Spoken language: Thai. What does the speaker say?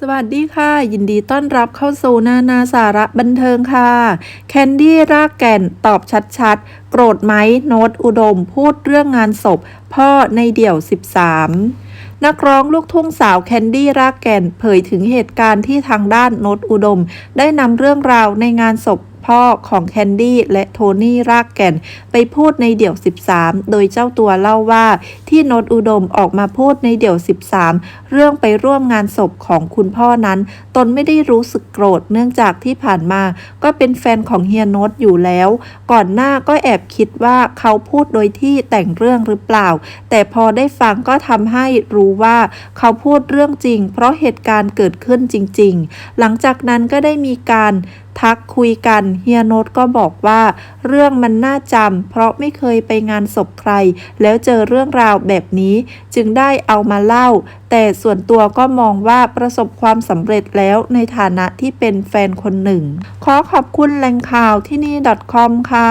สวัสดีค่ะ ยินดีต้อนรับเข้าสู่นานาสาระบันเทิงค่ะ แคนดี้รากแก่นตอบชัดๆ โกรธไหมโน้ตอุดมพูดเรื่องงานศพ พ่อในเดี่ยว 13 นักร้องลูกทุ่งสาวแคนดี้รากแก่นเผยถึงเหตุการณ์ที่ทางด้านโนตอุดม ได้นำเรื่องราวในงานศพพ่อของแคนดี้และโทนี่รากแก่น ไปพูดในเดี่ยว 13 โดยเจ้าตัวเล่าว่า ที่โนตอุดมออกมาพูดในเดี่ยว 13 เรื่องไปร่วมงานศพของคุณพ่อนั้น ตนไม่ได้รู้สึกโกรธเนื่องจากที่ผ่านมา ก็เป็นแฟนของเฮียโนตอยู่แล้ว ก่อนหน้าก็แอบคิดว่าเขาพูดโดยที่แต่งเรื่องหรือเปล่า แต่พอได้ฟังก็ทำให้รู้ว่าเขาพูดเรื่องจริง เพราะเหตุการณ์เกิดขึ้นจริง ๆ หลังจากนั้นก็ได้มีการทักคุยกันเฮียโนตก็บอกว่า เรื่องมันน่าจำเพราะไม่เคยไปงานศพใคร แล้วเจอเรื่องราวแบบนี้ จึงได้เอามาเล่า แต่ส่วนตัวก็มองว่าประสบความสำเร็จแล้วในฐานะที่เป็นแฟนคนหนึ่ง ขอขอบคุณแหล่งข่าวที่นี่ .com ค่ะ